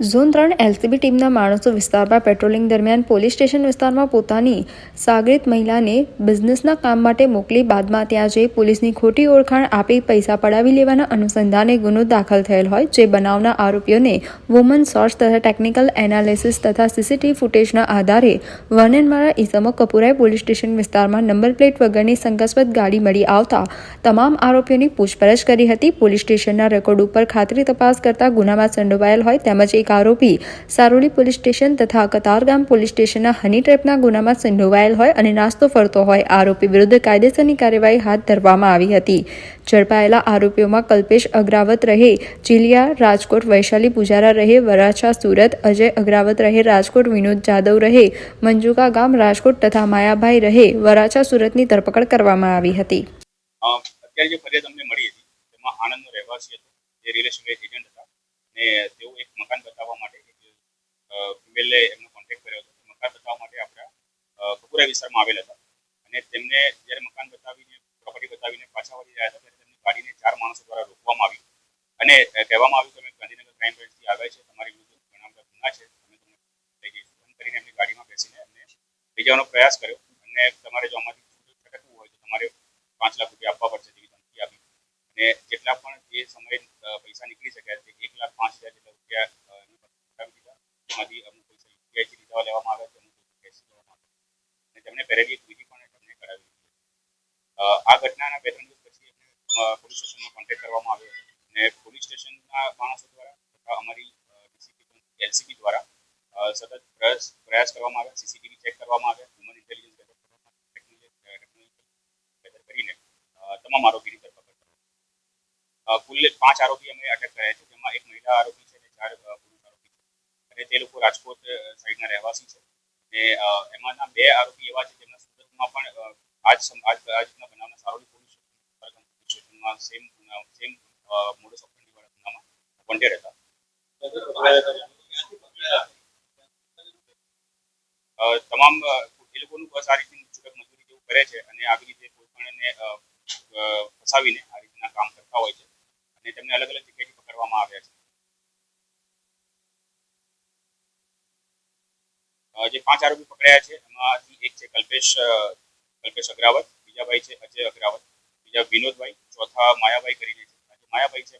Zone ત્રણ LCB ટીમના માણસો વિસ્તારમાં પેટ્રોલિંગ દરમિયાન પોલીસ સ્ટેશન વિસ્તારમાં પોતાની સાગરિત મહિલાને બિઝનેસના કામ માટે મોકલી બાદમાં ત્યાં જઈ પોલીસની ખોટી ઓળખાણ આપી પૈસા પડાવી લેવાના અનુસંધાને ગુનો દાખલ થયેલ હોય, જે બનાવના આરોપીઓને વુમન સોર્સ તથા ટેકનિકલ એનાલિસિસ તથા સીસીટીવી ફૂટેજના આધારે વર્ણનવાળા ઇસમો કપૂરાએ પોલીસ સ્ટેશન વિસ્તારમાં નંબર પ્લેટ વગરની શંકાસ્પદ ગાડી મળી આવતા તમામ આરોપીઓની પૂછપરછ કરી હતી. પોલીસ સ્ટેશનના રેકોર્ડ ઉપર ખાતરી તપાસ કરતા ગુનામાં સંડોવાયેલ હોય તેમજ એક આરોપી સારોલી પોલીસ સ્ટેશન તથા કતારગામ પોલીસ સ્ટેશનના હની ટ્રેપના ગુનામાં સંડોવાયેલ હોય અને નાસ્તો ફરતો હોય, આરોપી વિરુદ્ધ કાયદેસરની કાર્યવાહી હાથ ધરવામાં આવી હતી. ઝડપાયેલા આરોપીઓમાં કલ્પેશ અગ્રાવત રહે, ચિલિયા રાજકોટ વૈશાલી પૂજારા રહે, વરાછા સુરત, અજય અગ્રાવત રહે, રાજકોટ વિનોદ જાદવ રહે, મંજુકા ગામ રાજકોટ તથા માયાભાઈ રહે, વરાછા સુરતની ધરપકડ કરવામાં આવી હતી. અત્યારે જે ફરિયાદ અમને મળી હતી, તેમાં આણંદનો રહેવાસી હતો, જે રિયલ એજન્ટ હતા. અને તેઓ એક મકાન બતાવવા માટે એક ફિમેલે એમનો કોન્ટેક્ટ કર્યો હતો. મકાન બતાવવા માટે આપણા કપુરા વિસ્તારમાં આવેલ હતા. અને તેમને જ્યારે મકાન બતાવીને પ્રોપર્ટી બતાવીને પાછા વળી રહ્યા હતા, ત્યારે તેમની ગાડીને ચાર માણસો દ્વારા રોકવામાં આવી. અને કહેવામાં આવ્યું કે અમે ગાંધીનગર ક્રાઇમ બ્રાન્ચથી આવ્યા છે. તમારી વિરુદ્ધ ઘણા બધા ગુના છે. અમે તમને લઈ જઈશું. એમ કરીને એમની ગાડીમાં બેસીને એમને લઈ જવાનો પ્રયાસ કર્યો. અને તમારે જો આમાંથી છટકવું હોય તો તમારે પાંચ લાખ રૂપિયા આપવા પડશે. અને જેટલા પણ જે સમયે પૈસા નીકળી શક્યા તે એક લાખ પાંચ હજાર જેટલા રૂપિયા દીધા એમાંથી અમુક પૈસા યુપીઆઈથી લીધા લેવામાં આવ્યા છે, અમુક કેશ લેવામાં આવ્યા અને તેમણે પહેરેલી એક બીજી પણ તમને કરાવી આ ઘટનાના બે ત્રણ દિવસ પછી એમને પોલીસ સ્ટેશનમાં કોન્ટેક્ટ કરવામાં આવ્યો. અને પોલીસ સ્ટેશનના માણસો દ્વારા તથા અમારી ડીસીપી એલસીબી દ્વારા સતત પ્રયાસ પ્રયાસ કરવામાં આવ્યા. સીસીટીવી ચેક કરવામાં આવ્યા. હ્યુમન ઇન્ટેલિજન્સ ગેધર કરવામાં ટેકનોલોજી કરીને તમામ આરોપીની ધરપકડ કરવામાં આવી. અ, કુલ પાંચ આરોપી અમે અટક કર્યા છે, જેમાં એક મહિલા આરોપી છે અને ચાર પુરુષ આરોપી છે. અને તે લોકો રાજકોટ સાઈડના રહેવાસી છે. અને એમાંના બે આરોપી એવા છે જેમના સુરતમાં પણ આજ આજ આજના બનાવના સારોલી પોલીસ સ્ટેશનમાં સેમ સેમ મોડસ ઓપરેન્ડી વાળા ગુનામાં વોન્ટેડ હતા તમામ એ લોકોનું બસ આ રીતે મજૂરી જેવું કરે છે અને આવી રીતે કોઈ પણ એને ફસાવીને આ રીતના કામ કરતા હોય છે અને તેમને અલગ અલગ જગ્યાએથી પકડવામાં આવ્યા છે. જે પાંચ આરોપી પકડાયા છે, એમાંથી એક છે કલ્પેશ કલ્પેશ અગ્રાવત, બીજા ભાઈ છે અજય અગ્રાવત, બીજા વિનોદભાઈ, ચોથા માયાભાઈ કરીને છે. માયાભાઈ છે